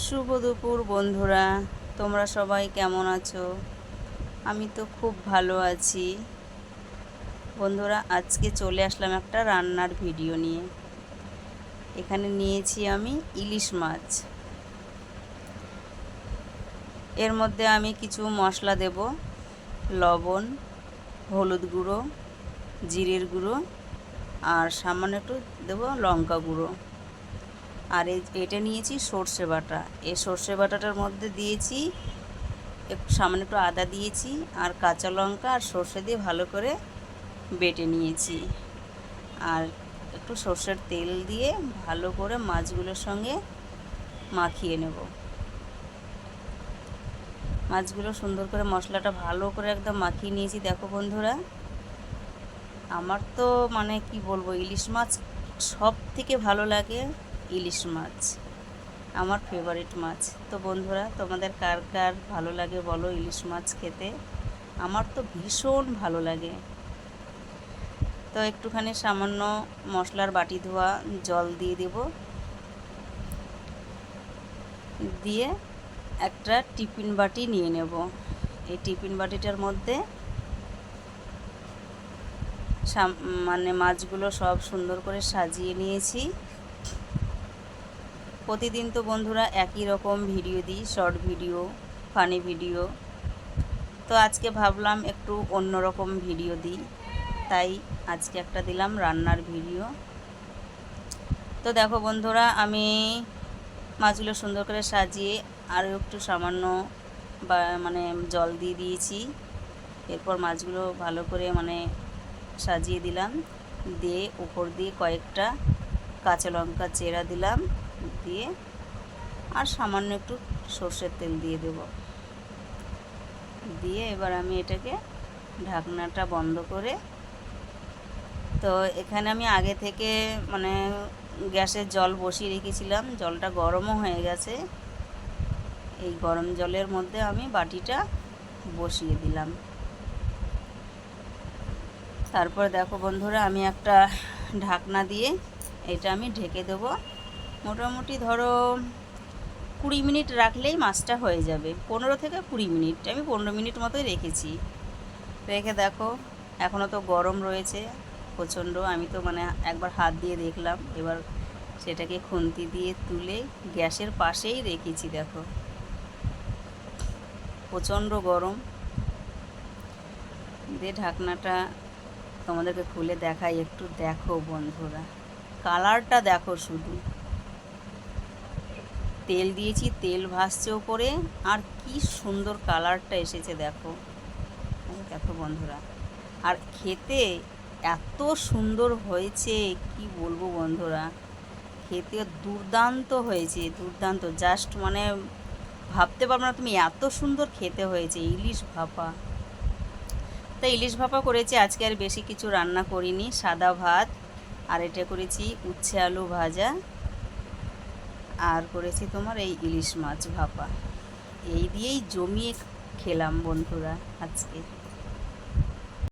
শুভ দুপুর, বন্ধুরা। তোমরা সবাই কেমন আছো? আমি তো খুব ভালো আছি। বন্ধুরা, আজকে চলে আসলাম একটা রান্নার ভিডিও নিয়ে। এখানে নিয়েছি আমি ইলিশ মাছ। এর মধ্যে আমি কিছু মশলা দেব। লবণ, হলুদ গুঁড়ো, জিরের গুঁড়ো, আর সামান্য একটু দেবো লঙ্কা গুঁড়ো। আর এটা নিয়েছি সর্ষে বাটা। এই সর্ষে বাটাটার মধ্যে দিয়েছি, একটু সামান্য একটু আদা দিয়েছি আর কাঁচা লঙ্কা আর সর্ষে দিয়ে ভালো করে বেটে নিয়েছি। আর একটু সর্ষের তেল দিয়ে ভালো করে মাছগুলোর সঙ্গে মাখিয়ে নেব। মাছগুলো সুন্দর করে মশলাটা ভালো করে একদম মাখিয়ে নিয়েছি। দেখো বন্ধুরা, আমার তো মানে কি বলব, ইলিশ মাছ সব থেকে ভালো লাগে। ইলিশ মাছ, আমার ফেভারিট মাছ। তো বন্ধুরা, তোমাদের কার কার ভালো লাগে বলো ইলিশ মাছ খেতে? আমার তো ভীষণ ভালো লাগে। তো একটুখানি সামান্য মশলার বাটি ধোয়া, জল দিয়ে দেব। দিয়ে একটা টিফিন বাটি নিয়ে নেব। এই টিফিন বাটিটার মধ্যে মানে মাছগুলো সব সুন্দর করে সাজিয়ে নিয়েছি। প্রতিদিন তো বন্ধুরা একই রকম ভিডিও দিই শর্ট ভিডিও ফানি ভিডিও তো আজকে ভাবলাম একটু অন্য রকম ভিডিও দিই, তাই আজকে একটা দিলাম রান্নার ভিডিও তো দেখো বন্ধুরা, আমি মাছগুলো সুন্দর করে সাজিয়ে আরও একটু সামান্য বা মানে জল দিয়ে দিয়েছি। এরপর মাছগুলো ভালো করে মানে সাজিয়ে দিলাম। দিয়ে উপর দিয়ে কয়েকটা কাঁচা লঙ্কা চেরা দিলাম। দিয়ে আর সামান্য একটু সর্ষের তেল দিয়ে দেব। দিয়ে এবার আমি এটাকে ঢাকনাটা বন্ধ করে, তো এখানে আমি আগে থেকে মানে গ্যাসের জল বসিয়ে রেখেছিলাম, জলটা গরমও হয়ে গেছে। এই গরম জলের মধ্যে আমি বাটিটা বসিয়ে দিলাম। তারপর দেখো বন্ধুরা, আমি একটা ঢাকনা দিয়ে এটা আমি ঢেকে দেবো। মোটামুটি ধরো কুড়ি মিনিট রাখলেই মাছটা হয়ে যাবে। পনেরো থেকে কুড়ি মিনিট, আমি পনেরো মিনিট মতোই রেখেছি। রেখে দেখো এখনও তো গরম রয়েছে, প্রচণ্ড। আমি তো মানে একবার হাত দিয়ে দেখলাম, এবার সেটাকে খুন্তি দিয়ে তুলে গ্যাসের পাশেই রেখেছি, দেখো। প্রচণ্ড গরম। দিয়ে ঢাকনাটা তোমাদেরকে খুলে দেখাই, একটু দেখো বন্ধুরা। কালারটা দেখো শুধু। তেল দিয়েছি, তেল ভাসছে ওপরে আর কি সুন্দর কালারটা এসেছে, দেখো। দেখো বন্ধুরা। আর খেতে এত সুন্দর হয়েছে, কি বলব বন্ধুরা। খেতে দুর্দান্ত হয়েছে, দুর্দান্ত। জাস্ট মানে ভাবতে পারব না তুমি, এত সুন্দর খেতে হয়েছে, ইলিশ ভাপা। তা ইলিশ ভাপা করেছি, আজকে আর বেশি কিছু রান্না করিনি। সাদা ভাত, আর এটা করেছি উচ্ছে আলু ভাজা। আর করেছি তোমার এই ইলিশ মাছ ভাপা। এই দিয়েই জমিয়ে খেলাম বন্ধুরা আজকে।